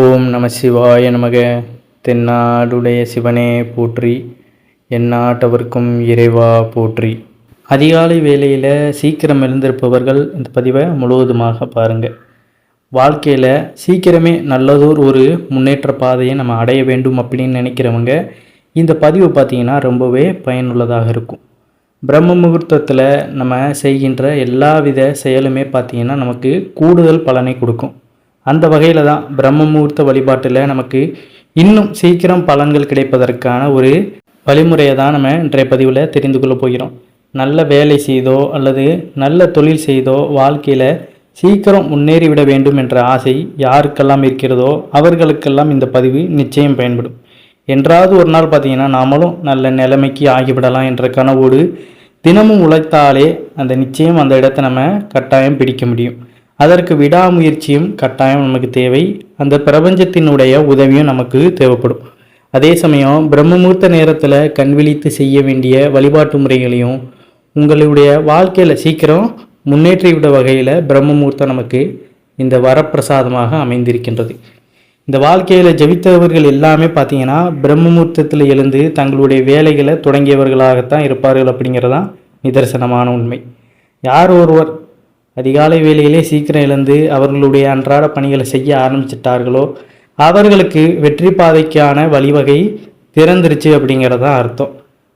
ஓம் நம சிவாய நமக. தென்னாடுடைய சிவனே போற்றி எந்நாட்டவர்க்கும் இறைவா போற்றி. அதிகாலை வேளையில் சீக்கிரம் எழுந்திருப்பவர்கள் இந்த பதிவை முழுவதுமாக பாருங்கள் வாழ்க்கையில் சீக்கிரமே நல்லதோர் ஒரு முன்னேற்ற பாதையை நம்ம அடைய வேண்டும் அப்படின்னு நினைக்கிறவங்க இந்த பதிவு பார்த்திங்கன்னா ரொம்பவே பயனுள்ளதாக இருக்கும். பிரம்ம முகூர்த்தத்தில் நம்ம செய்கின்ற எல்லா வித செயலுமே பார்த்திங்கன்னா நமக்கு கூடுதல் பலனை கொடுக்கும். அந்த வகையில் தான் பிரம்ம முகூர்த்த வழிபாட்டில் நமக்கு இன்னும் சீக்கிரம் பலன்கள் கிடைப்பதற்கான ஒரு வழிமுறையை தான் நம்ம இன்றைய பதிவில் தெரிந்து கொள்ள போகிறோம். நல்ல வேலை செய்தோ அல்லது நல்ல தொழில் செய்தோ வாழ்க்கையில் சீக்கிரம் முன்னேறிவிட வேண்டும் என்ற ஆசை யாருக்கெல்லாம் இருக்கிறதோ அவர்களுக்கெல்லாம் இந்த பதிவு நிச்சயம் பயன்படும். என்றாவது ஒரு நாள் பார்த்தீங்கன்னா நாமளும் நல்ல நிலைமைக்கு ஆகிவிடலாம் என்ற கனவோடு தினமும் உழைத்தாலே அந்த நிச்சயம் அந்த இடத்தை நம்ம கட்டாயம் பிடிக்க முடியும். அதற்கு விடாமுயற்சியும் கட்டாயம் நமக்கு தேவை. அந்த பிரபஞ்சத்தினுடைய உதவியும் நமக்கு தேவைப்படும். அதே சமயம் பிரம்மமூர்த்த நேரத்தில் கண் விழித்து செய்ய வேண்டிய வழிபாட்டு முறைகளையும் உங்களுடைய வாழ்க்கையில் சீக்கிரம் முன்னேற்றிவிட வகையில் பிரம்மமூர்த்தம் நமக்கு இந்த வரப்பிரசாதமாக அமைந்திருக்கின்றது. இந்த வாழ்க்கையில் ஜெபித்தவர்கள் எல்லாமே பார்த்தீங்கன்னா பிரம்மமூர்த்தத்தில் எழுந்து தங்களுடைய வேலைகளை தொடங்கியவர்களாகத்தான் இருப்பார்கள் அப்படிங்கிறதான் நிதர்சனமான உண்மை. யார் ஒருவர் அதிகாலை வேளையிலே சீக்கிரம் எழுந்து அவர்களுடைய அன்றாட பணிகளை செய்ய ஆரம்பிச்சிட்டார்களோ அவர்களுக்கு வெற்றி பாதைக்கான வழிவகை திறந்துருச்சு அப்படிங்கிறது தான் அர்த்தம்.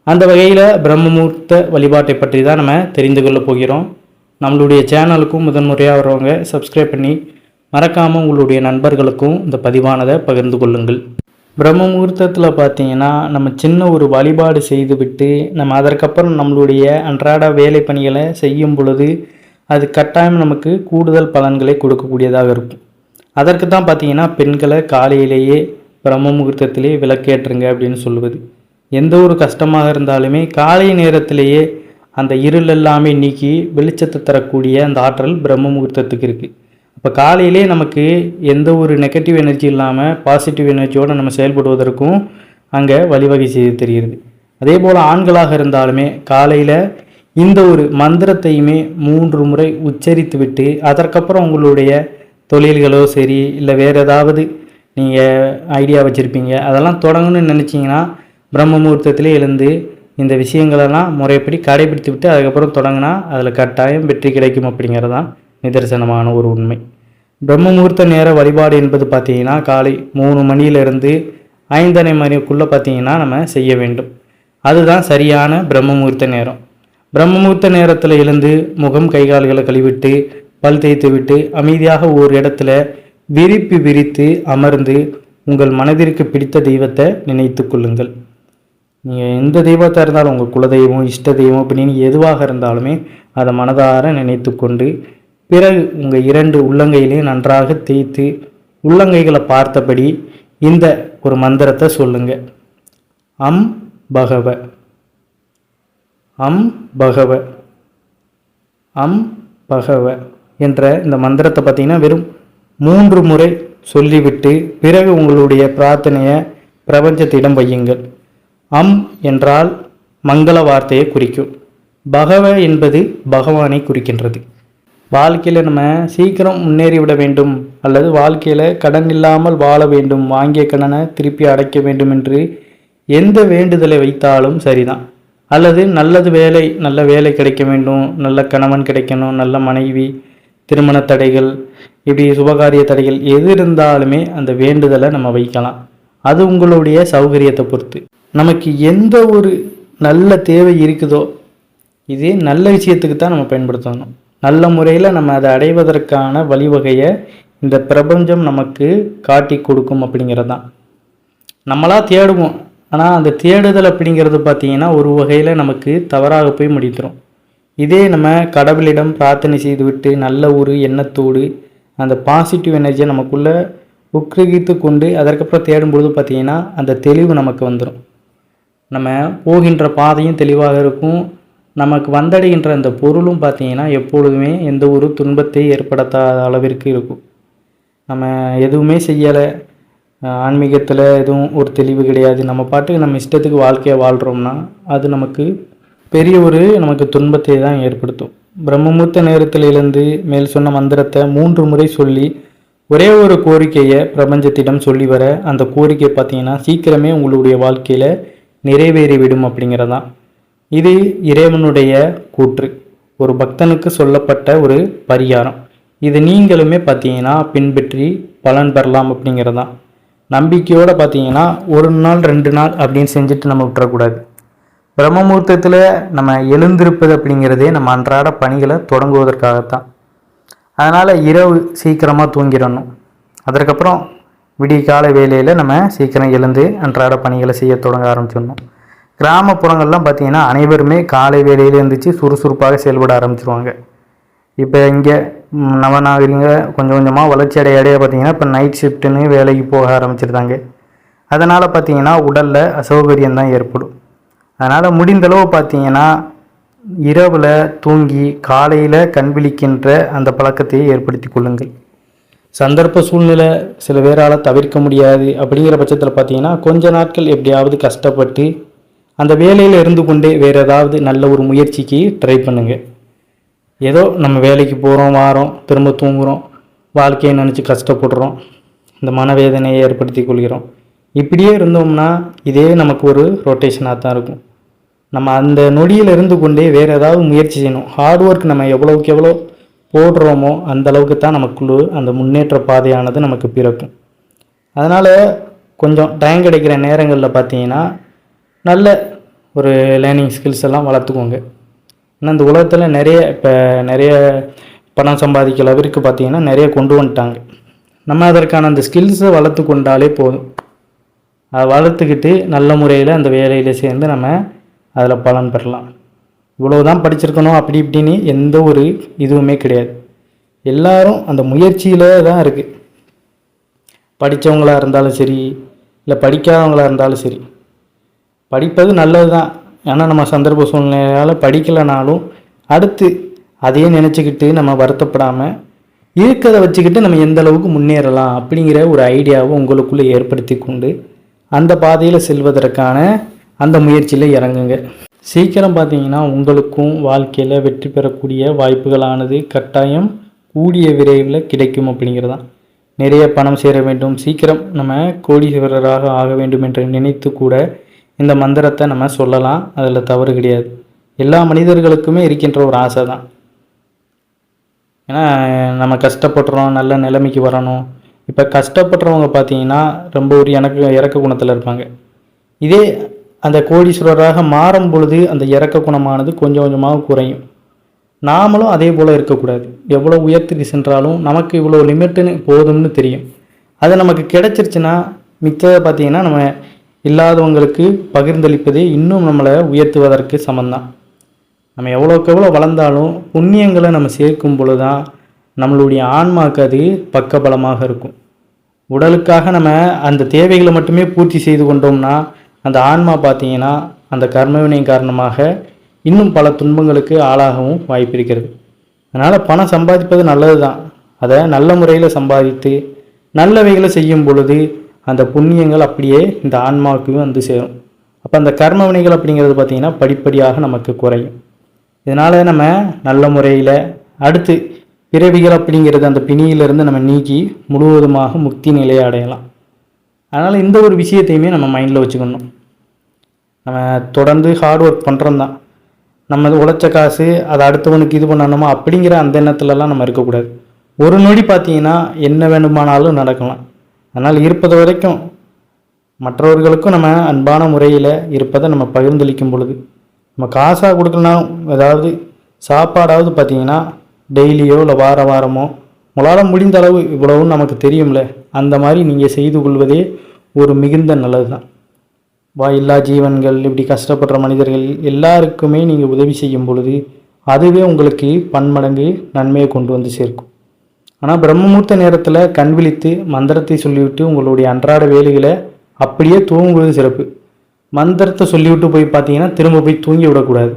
அந்த வகையில் பிரம்மமூர்த்த வழிபாட்டை பற்றி தான் நம்ம தெரிந்து கொள்ள போகிறோம். நம்மளுடைய சேனலுக்கும் முதன்முறையாக வரவங்க சப்ஸ்கிரைப் பண்ணி மறக்காமல் உங்களுடைய நண்பர்களுக்கும் இந்த பதிவானதை பகிர்ந்து கொள்ளுங்கள். பிரம்ம முகூர்த்தத்தில் பார்த்தீங்கன்னா நம்ம சின்ன ஒரு வழிபாடு செய்துவிட்டு நம்ம அதற்கப்புறம் நம்மளுடைய அன்றாட வேலை பணிகளை செய்யும் பொழுது அது கட்டாயம் நமக்கு கூடுதல் பலன்களை கொடுக்கக்கூடியதாக இருக்கும். அதற்கு தான் பார்த்தீங்கன்னா பெண்களை காலையிலேயே பிரம்ம முகூர்த்தத்திலே விளக்கேற்றுங்க அப்படின்னு சொல்லுவது. எந்த ஒரு கஷ்டமாக இருந்தாலுமே காலை நேரத்திலேயே அந்த இருள் எல்லாமே நீக்கி வெளிச்சத்தை தரக்கூடிய அந்த ஆற்றல் பிரம்ம முகூர்த்தத்துக்கு இருக்குது அப்போ காலையிலே நமக்கு எந்த ஒரு நெகட்டிவ் எனர்ஜி இல்லாமல் பாசிட்டிவ் எனர்ஜியோடு நம்ம செயல்படுவதற்கும் அங்கே வழிவகை செய்து தெரிகிறது. அதே போல் ஆண்களாக இருந்தாலுமே காலையில் இந்த ஒரு மந்திரத்தையுமே மூன்று முறை உச்சரித்துவிட்டு அதற்கப்புறம் உங்களுடைய தொழில்களோ சரி இல்லை வேறு ஏதாவது நீங்கள் ஐடியா வச்சுருப்பீங்க அதெல்லாம் தொடங்கணும்னு நினச்சிங்கன்னா பிரம்ம முகூர்த்தத்திலே எழுந்து இந்த விஷயங்களெல்லாம் முறைப்படி கடைபிடித்து விட்டு அதுக்கப்புறம் தொடங்கினா அதில் கட்டாயம் வெற்றி கிடைக்கும் அப்படிங்கிறதான் நிதர்சனமான ஒரு உண்மை. பிரம்ம முகூர்த்த நேர வழிபாடு என்பது பார்த்தீங்கன்னா காலை மூணு மணியிலிருந்து ஐந்தரை மணிக்குள்ளே பார்த்தீங்கன்னா நம்ம செய்ய வேண்டும். அதுதான் சரியான பிரம்ம முகூர்த்த நேரம். பிரம்மமுகூர்த்த நேரத்தில் எழுந்து முகம் கைகால்களை கழுவிட்டு பல் தேய்த்து விட்டு அமைதியாக ஒரு இடத்துல விரிப்பு விரித்து அமர்ந்து உங்கள் மனதிற்கு பிடித்த தெய்வத்தை நினைத்து கொள்ளுங்கள். நீங்கள் எந்த தெய்வத்தாக இருந்தாலும் உங்கள் குலதெய்வம் இஷ்ட தெய்வம் அப்படின்னு எதுவாக இருந்தாலுமே அதை மனதார நினைத்து கொண்டு பிறகு உங்கள் இரண்டு உள்ளங்கையிலையும் நன்றாக தேய்த்து உள்ளங்கைகளை பார்த்தபடி இந்த ஒரு மந்திரத்தை சொல்லுங்கள் அம் பகவ. அம் பகவ. அம் பகவ என்ற இந்த மந்திரத்தை பார்த்தீங்கன்னா வெறும் மூன்று முறை சொல்லிவிட்டு பிறகு உங்களுடைய பிரார்த்தனையை பிரபஞ்சத்திடம் வையுங்கள். அம் என்றால் மங்கள வார்த்தையை குறிக்கும். பகவ என்பது பகவானை குறிக்கின்றது. வாழ்க்கையில் நம்ம சீக்கிரம் முன்னேறிவிட வேண்டும் அல்லது வாழ்க்கையில் கடன் இல்லாமல் வாழ வேண்டும் வாங்கிய கடனை திருப்பி அடைக்க வேண்டும் என்று எந்த வேண்டுதலை வைத்தாலும் சரிதான். அல்லது நல்லது வேலை நல்ல வேலை கிடைக்க வேண்டும் நல்ல கணவன் கிடைக்கணும் நல்ல மனைவி திருமண தடைகள் இப்படி சுபகாரிய தடைகள் எது இருந்தாலுமே அந்த வேண்டுதலை நம்ம வைக்கலாம். அது உங்களுடைய சௌகரியத்தை பொறுத்து. நமக்கு எந்த ஒரு நல்ல தேவை இருக்குதோ இதே நல்ல விஷயத்துக்கு தான் நம்ம பயன்படுத்தணும். நல்ல முறையில் நம்ம அதை அடைவதற்கான வழிவகையை இந்த பிரபஞ்சம் நமக்கு காட்டி கொடுக்கும் அப்படிங்கிறது தான் நம்மளாக தேடுவோம். ஆனால் அந்த தேடுதல் அப்படிங்கிறது பார்த்தீங்கன்னா ஒரு வகையில் நமக்கு தவறாக போய் முடித்துரும் இதே நம்ம கடவுளிடம் பிரார்த்தனை செய்துவிட்டு நல்ல ஒரு எண்ணத்தோடு அந்த பாசிட்டிவ் எனர்ஜியை நமக்குள்ளே உக்ரகித்து கொண்டு அதற்கப்புறம் தேடும்பொழுது பார்த்திங்கன்னா அந்த தெளிவு நமக்கு வந்துடும் நம்ம போகின்ற பாதையும் தெளிவாக இருக்கும். நமக்கு வந்தடைகின்ற அந்த பொருளும் பார்த்தீங்கன்னா எப்பொழுதுமே எந்த ஒரு துன்பத்தை ஏற்படுத்தாத அளவிற்கு இருக்கும். நம்ம எதுவுமே செய்யலை ஆன்மீகத்தில் எதுவும் ஒரு தெளிவு கிடையாது. நம்ம பாட்டுக்கு நம்ம இஷ்டத்துக்கு வாழ்க்கையை வாழ்கிறோம்னா அது நமக்கு பெரிய ஒரு நமக்கு துன்பத்தை தான் ஏற்படுத்தும். பிரம்மமுத்த நேரத்தில் இருந்து மேல் சொன்ன மந்திரத்தை மூன்று முறை சொல்லி ஒரே ஒரு கோரிக்கையை பிரபஞ்சத்திடம் சொல்லி வர அந்த கோரிக்கை பார்த்தீங்கன்னா சீக்கிரமே உங்களுடைய வாழ்க்கையில் நிறைவேறிவிடும் அப்படிங்கிறதான். இது இறைவனுடைய கூற்று. ஒரு பக்தனுக்கு சொல்லப்பட்ட ஒரு பரிகாரம். இது நீங்களுமே பார்த்தீங்கன்னா பின்பற்றி பலன் பெறலாம் அப்படிங்கிறதான். நம்பிக்கையோடு பார்த்தீங்கன்னா ஒரு நாள் ரெண்டு நாள் அப்படின்னு செஞ்சுட்டு நம்ம விட்டுறக்கூடாது. பிரம்மமூர்த்தத்தில் நம்ம எழுந்திருப்பது அப்படிங்கிறதே நம்ம அன்றாட பணிகளை தொடங்குவதற்காகத்தான். அதனால் இரவு சீக்கிரமாக தூங்கிடணும். அதற்கப்புறம் விடிய கால வேலையில் நம்ம சீக்கிரம் எழுந்து அன்றாட பணிகளை செய்ய தொடங்க ஆரம்பிச்சிடணும். கிராமப்புறங்கள்லாம் பார்த்தீங்கன்னா அனைவருமே காலை வேலையில் இருந்துச்சு சுறுசுறுப்பாக செயல்பட ஆரம்பிச்சிருவாங்க. இப்போ இங்கே நவநாகரிக கொஞ்சம் கொஞ்சமாக வளர்ச்சி அடைய அடைய பார்த்தீங்கன்னா இப்போ நைட் ஷிஃப்ட்டுன்னு வேலைக்கு போக ஆரம்பிச்சிருந்தாங்க அதனால் பார்த்தீங்கன்னா உடலில் அசௌகரியம் தான் ஏற்படும். அதனால் முடிந்தளவு பார்த்தீங்கன்னா இரவில் தூங்கி காலையில் கண் விழிக்கின்ற அந்த பழக்கத்தை ஏற்படுத்தி கொள்ளுங்கள். சந்தர்ப்ப சூழ்நிலை சில பேரால் தவிர்க்க முடியாது அப்படிங்கிற பட்சத்தில் பார்த்தீங்கன்னா கொஞ்ச நாட்கள் எப்படியாவது கஷ்டப்பட்டு அந்த வேலையில் இருந்து கொண்டே வேறு ஏதாவது நல்ல ஒரு முயற்சிக்கு ட்ரை பண்ணுங்கள் ஏதோ நம்ம வேலைக்கு போகிறோம் வாரோம் திரும்ப தூங்குகிறோம் வாழ்க்கையை நினச்சி கஷ்டப்படுறோம் இந்த மனவேதனையை ஏற்படுத்தி கொள்கிறோம். இப்படியே இருந்தோம்னா இதே நமக்கு ஒரு ரொட்டேஷனாக தான் இருக்கும். நம்ம அந்த நொடியில் இருந்து கொண்டே வேறு ஏதாவது முயற்சி செய்யணும். ஹார்ட் ஒர்க் நம்ம எவ்வளோக்கு எவ்வளோ போடுறோமோ அந்த அளவுக்கு தான் நமக்குள்ள அந்த முன்னேற்ற பாதையானது நமக்கு பிறக்கும். அதனால் கொஞ்சம் டைம் கிடைக்கிற நேரங்களில் பார்த்தீங்கன்னா நல்ல ஒரு லேர்னிங் ஸ்கில்ஸ் எல்லாம் வளர்த்துக்கோங்க. ஏன்னா இந்த உலகத்தில் நிறைய இப்போ நிறைய பணம் சம்பாதிக்க அளவிற்கு பார்த்தீங்கன்னா நிறைய கொண்டு வந்துட்டாங்க. நம்ம அதற்கான அந்த ஸ்கில்ஸை வளர்த்து கொண்டாலே போதும். அதை வளர்த்துக்கிட்டு நல்ல முறையில் அந்த வேலையில் சேர்ந்து நம்ம அதில் பலன் பெறலாம். இவ்வளோ தான் படிச்சிருக்கணும் அப்படி இப்படின்னு எந்த ஒரு இதுவுமே கிடையாது. எல்லாரும் அந்த முயற்சியில் தான் இருக்குது படித்தவங்களாக இருந்தாலும் சரி இல்லை படிக்காதவங்களாக இருந்தாலும் சரி படிப்பது நல்லது தான் ஏன்னா நம்ம சந்தர்ப்ப சூழ்நிலையால் படிக்கலைனாலும் அடுத்து அதையே நினச்சிக்கிட்டு நம்ம வருத்தப்படாமல் இருக்கிறத வச்சுக்கிட்டு நம்ம எந்த அளவுக்கு முன்னேறலாம் அப்படிங்கிற ஒரு ஐடியாவை உங்களுக்குள்ளே ஏற்படுத்தி கொண்டு அந்த பாதையில் செல்வதற்கான அந்த முயற்சியில் இறங்குங்க. சீக்கிரம் பார்த்தீங்கன்னா உங்களுக்கும் வாழ்க்கையில் வெற்றி பெறக்கூடிய வாய்ப்புகளானது கட்டாயம் கூடிய விரைவில் கிடைக்கும் அப்படிங்கிறதான். நிறைய பணம் சேர வேண்டும். சீக்கிரம் நம்ம கோடீஸ்வரராக ஆக வேண்டும் என்று நினைத்து கூட இந்த மந்திரத்தை நம்ம சொல்லலாம். அதில் தவறு கிடையாது. எல்லா மனிதர்களுக்குமே இருக்கின்ற ஒரு ஆசை தான். ஏன்னா நம்ம கஷ்டப்படுறோம் நல்ல நிலைமைக்கு வரணும். இப்போ கஷ்டப்படுறவங்க பார்த்தீங்கன்னா ரொம்ப ஒரு எனக்கு இறக்க குணத்தில் இருப்பாங்க. இதே அந்த கோடீஸ்வரராக மாறும் பொழுது அந்த இறக்க குணமானது கொஞ்சம் கொஞ்சமாக குறையும். நாமளும் அதே போல் இருக்கக்கூடாது. எவ்வளோ உயர்த்துக்கு சென்றாலும் நமக்கு இவ்வளோ லிமிட்டுன்னு போதும்னு தெரியும். அது நமக்கு கிடச்சிருச்சுன்னா மிச்சதை பார்த்தீங்கன்னா நம்ம இல்லாதவங்களுக்கு பகிர்ந்தளிப்பதே இன்னும் நம்மளை உயர்த்துவதற்கு சமந்தான். நம்ம எவ்வளோக்கு எவ்வளோ வளர்ந்தாலும் புண்ணியங்களை நம்ம சேர்க்கும் பொழுது தான் நம்மளுடைய ஆன்மாக்கு அது பக்கபலமாக இருக்கும். உடலுக்காக நம்ம அந்த தேவைகளை மட்டுமே பூர்த்தி செய்து கொண்டோம்னா அந்த ஆன்மா பார்த்தீங்கன்னா அந்த கர்மவினை காரணமாக இன்னும் பல துன்பங்களுக்கு ஆளாகவும் வாய்ப்பு இருக்கிறது. அதனால் பணம் சம்பாதிப்பது நல்லது தான் அதை நல்ல முறையில் சம்பாதித்து நல்லவைகளை செய்யும் பொழுது அந்த புண்ணியங்கள் அப்படியே இந்த ஆன்மாவுக்கு வந்து சேரும். அப்போ அந்த கர்ம வினைகள் அப்படிங்கிறது பார்த்திங்கன்னா படிப்படியாக நமக்கு குறையும். இதனால் நம்ம நல்ல முறையில் அடுத்து பிறவிகள் அப்படிங்கிறது அந்த பிணியிலிருந்து நம்ம நீக்கி முழுவதுமாக முக்தி நிலையை அடையலாம். அதனால் இந்த ஒரு விஷயத்தையுமே நம்ம மைண்டில் வச்சுக்கணும். நம்ம தொடர்ந்து ஹார்ட் ஒர்க் பண்ணுறோம் தான். நம்ம உழைச்ச காசு அதை அடுத்தவனுக்கு இது பண்ணணுமா அப்படிங்கிற அந்த எண்ணத்துலலாம் நம்ம இருக்கக்கூடாது. ஒரு நொடி பார்த்தீங்கன்னா என்ன வேணுமானாலும் நடக்கலாம். அதனால் இருப்பது வரைக்கும் மற்றவர்களுக்கும் நம்ம அன்பான முறையில் இருப்பதை நம்ம பகிர்ந்தளிக்கும் பொழுது நம்ம காசாக கொடுக்கலனாலும் ஏதாவது சாப்பாடாவது பார்த்தீங்கன்னா டெய்லியோ இல்லை வார வாரமோ உங்களால் முடிந்த அளவு இவ்வளவும் நமக்கு தெரியும்ல அந்த மாதிரி நீங்கள் செய்து கொள்வதே ஒரு மிகுந்த நல்லது தான் வாயில்லா ஜீவன்கள் இப்படி கஷ்டப்படுற மனிதர்கள் எல்லாருக்குமே நீங்கள் உதவி செய்யும் பொழுது அதுவே உங்களுக்கு பன்மடங்கு நன்மையை கொண்டு வந்து சேர்க்கும். ஆனால் பிரம்மமூர்த்த நேரத்தில் கண் விழித்து மந்திரத்தை சொல்லிவிட்டு உங்களுடைய அன்றாட வேலைகளை அப்படியே தூங்குவது சிறப்பு. மந்திரத்தை சொல்லிவிட்டு போய் பார்த்தீங்கன்னா திரும்ப போய் தூங்கி விடக்கூடாது.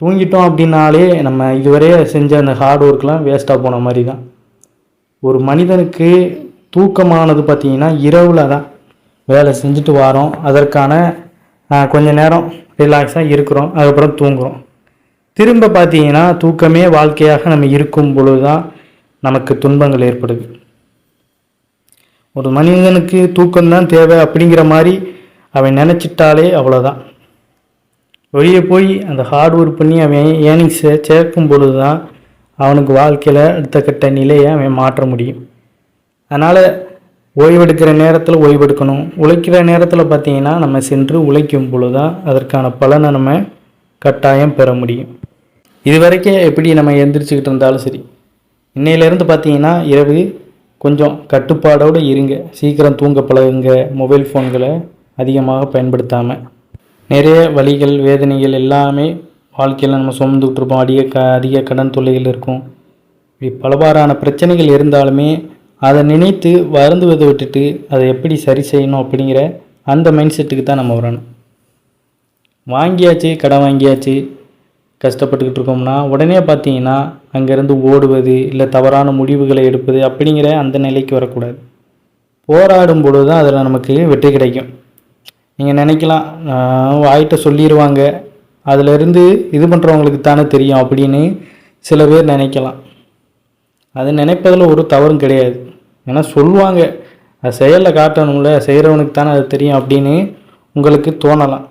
தூங்கிட்டோம் அப்படின்னாலே நம்ம இதுவரையே செஞ்ச அந்த ஹார்ட் ஒர்க்லாம் வேஸ்ட்டாக போன மாதிரி தான். ஒரு மனிதனுக்கு தூக்கமானது பார்த்தீங்கன்னா இரவில் தான் வேலை செஞ்சுட்டு வரோம். அதற்கான கொஞ்ச நேரம் ரிலாக்ஸாக இருக்கிறோம். அதுக்கப்புறம் தூங்குகிறோம் திரும்ப பார்த்தீங்கன்னா தூக்கமே வாழ்க்கையாக நம்ம இருக்கும் பொழுது தான் நமக்கு துன்பங்கள் ஏற்படுது. ஒரு மனிதனுக்கு தூக்கம்தான் தேவை அப்படிங்கிற மாதிரி அவன் நினச்சிட்டாலே அவ்வளோதான் வெளியே போய் அந்த ஹார்ட் ஒர்க் பண்ணி அவன் ஏர்னிங்ஸை சேர்க்கும் பொழுது தான் அவனுக்கு வாழ்க்கையில் அடுத்த கட்ட நிலையை அவன் மாற்ற முடியும். அதனால் ஓய்வெடுக்கிற நேரத்தில் ஓய்வெடுக்கணும். உழைக்கிற நேரத்தில் பார்த்தீங்கன்னா நம்ம சென்று உழைக்கும் பொழுது தான் அதற்கான பலனை நம்ம கட்டாயம் பெற முடியும். இது வரைக்கும் எப்படி நம்ம எந்திரிச்சுக்கிட்டு இருந்தாலும் சரி இன்னையிலேருந்து பார்த்தீங்கன்னா இரவு கொஞ்சம் கட்டுப்பாடோடு இருங்க. சீக்கிரம் தூங்க பழகுங்க. மொபைல் ஃபோன்களை அதிகமாக பயன்படுத்தாமல் நிறைய வலிகள் வேதனைகள் எல்லாமே வாழ்க்கையில் நம்ம சுமந்துக்கிட்டு இருப்போம். அதிக க அதிக கடன் தொல்லைகள் இருக்கும். இப்படி பலவாறான பிரச்சனைகள் இருந்தாலுமே அதை நினைத்து வருந்துவதை விட்டுட்டு அதை எப்படி சரி செய்யணும் அப்படிங்கிற அந்த மைண்ட் செட்டுக்கு தான் நம்ம வரணும். வாங்கியாச்சு கடன் வாங்கியாச்சு. கஷ்டப்பட்டுக்கிட்டு இருக்கோம்னா உடனே பார்த்தீங்கன்னா அங்கேருந்து ஓடுவது இல்லை தவறான முடிவுகளை எடுப்பது அப்படிங்கிற அந்த நிலைக்கு வரக்கூடாது. போராடும் பொழுது தான் அதில் நமக்கு வெற்றி கிடைக்கும். நீங்கள் நினைக்கலாம் வாய்கிட்ட சொல்லிடுவாங்க அதிலிருந்து இது பண்ணுறவங்களுக்கு தானே தெரியும் அப்படின்னு சில பேர் நினைக்கலாம். அது நினைப்பதில் ஒரு தவறும் கிடையாது. ஏன்னா சொல்லுவாங்க அது செயலில் காட்டணும்ல செய்கிறவனுக்கு தானே அது தெரியும் அப்படின்னு உங்களுக்கு தோணலாம்.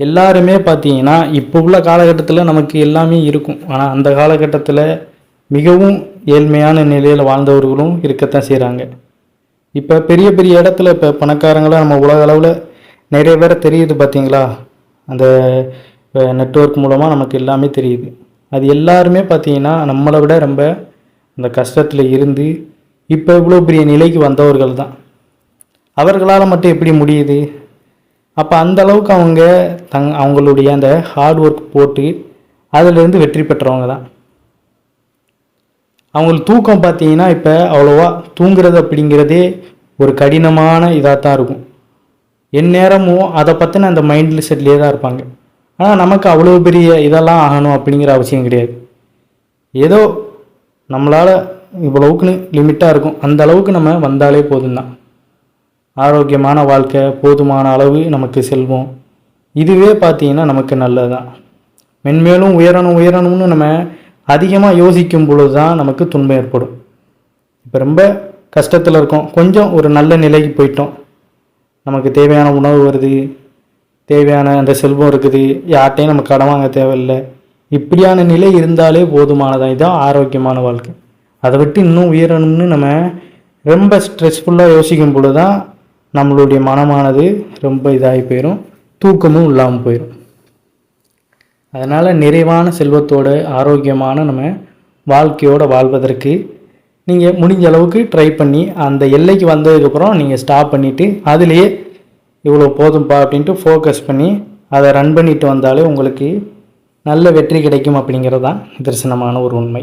எல்லாருமே பார்த்தீங்கன்னா இப்போ உள்ள காலகட்டத்தில் நமக்கு எல்லாமே இருக்கும். ஆனால் அந்த காலகட்டத்தில் மிகவும் ஏழ்மையான நிலையில் வாழ்ந்தவர்களும் இருக்கத்தான் செய்கிறாங்க இப்போ பெரிய பெரிய இடத்துல இப்போ பணக்காரங்களாக நம்ம உலக அளவில் நிறைய பேரை தெரியுது பார்த்தீங்களா? அந்த நெட்வொர்க் மூலமாக நமக்கு எல்லாமே தெரியுது. அது எல்லாருமே பார்த்தீங்கன்னா நம்மளை விட ரொம்ப அந்த கஷ்டத்தில் இருந்து இப்போ இவ்வளோ பெரிய நிலைக்கு வந்தவர்கள் தான் அவர்களால் மட்டும் எப்படி முடியுது? அப்போ அந்த அளவுக்கு அவங்க தங் அவங்களுடைய அந்த ஹார்ட் ஒர்க் போட்டு அதிலேருந்து வெற்றி பெற்றவங்க தான். அவங்களுக்கு தூக்கம் பார்த்தீங்கன்னா இப்போ அவ்வளோவா தூங்குறது அப்படிங்கிறதே ஒரு கடினமான இதாக தான் இருக்கும். எந்நேரமும் அதை பற்றின அந்த மைண்டில் செட்லேயே தான் இருப்பாங்க. ஆனால் நமக்கு அவ்வளோ பெரிய இதெல்லாம் ஆகணும் அப்படிங்கிற அவசியம் கிடையாது. ஏதோ நம்மளால் இவ்வளவுக்குன்னு லிமிட்டாக இருக்கும். அந்த அளவுக்கு நம்ம வந்தாலே போதும் தான் ஆரோக்கியமான வாழ்க்கை போதுமான அளவு நமக்கு செல்வம். இதுவே பார்த்தீங்கன்னா நமக்கு நல்லது தான் மென்மேலும் உயரணும் உயரணும்னு நம்ம அதிகமாக யோசிக்கும் பொழுது தான் நமக்கு துன்பம் ஏற்படும். இப்போ ரொம்ப கஷ்டத்தில் இருக்கோம். கொஞ்சம் ஒரு நல்ல நிலைக்கு போயிட்டோம். நமக்கு தேவையான உணவு வருது. தேவையான அந்த செல்வம் இருக்குது. யார்கிட்டையும் நம்ம கடன் வாங்க தேவையில்லை. இப்படியான நிலை இருந்தாலே போதுமானதான். இதுதான் ஆரோக்கியமான வாழ்க்கை. அதை விட்டு இன்னும் உயரணும்னு நம்ம ரொம்ப ஸ்ட்ரெஸ்ஃபுல்லாக யோசிக்கும் பொழுது தான் நம்மளுடைய மனமானது ரொம்ப இதாகி போயிடும் தூக்கமும் இல்லாமல் போயிடும் அதனால் நிறைவான செல்வத்தோட ஆரோக்கியமான நம்ம வாழ்க்கையோடு வாழ்வதற்கு நீங்கள் முடிஞ்ச அளவுக்கு ட்ரை பண்ணி அந்த எல்லைக்கு வந்ததுக்கப்புறம் நீங்கள் ஸ்டாப் பண்ணிவிட்டு அதுலேயே இவ்வளோ போதும்பா அப்படின்ட்டு ஃபோக்கஸ் பண்ணி அதை ரன் பண்ணிட்டு வந்தாலே உங்களுக்கு நல்ல வெற்றி கிடைக்கும் அப்படிங்கிறது தான் தரிசனமான ஒரு உண்மை.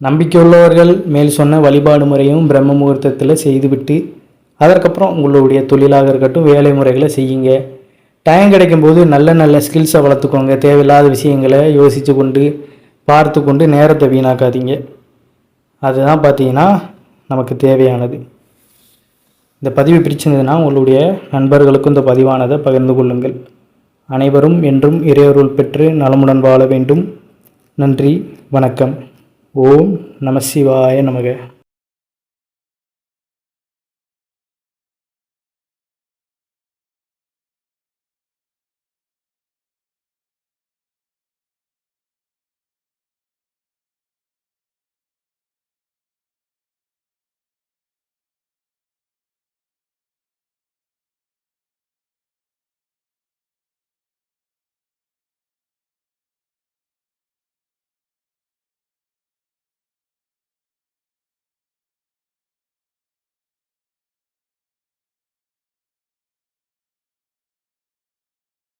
நம்பிக்கையுள்ளவர்கள் மேல் சொன்ன வழிபாடு முறையும் பிரம்ம முகூர்த்தத்தில் செய்துவிட்டு அதற்கப்புறம் உங்களுடைய தொழிலாக இருக்கட்டும் வேலை முறைகளை செய்யுங்க. டைம் கிடைக்கும்போது நல்ல நல்ல ஸ்கில்ஸை வளர்த்துக்கோங்க. தேவையில்லாத விஷயங்களை யோசித்து கொண்டு பார்த்து கொண்டு நேரத்தை வீணாக்காதீங்க. அதுதான் பார்த்தீங்கன்னா நமக்கு தேவையானது. இந்த பதிவு பிடிச்சிருந்ததுன்னா உங்களுடைய நண்பர்களுக்கும் இந்த பதிவானதை பகிர்ந்து கொள்ளுங்கள். அனைவரும் என்றும் இறையருள் பெற்று நலமுடன் வாழ வேண்டும். நன்றி வணக்கம். ஓம் நம சிவாய நமக.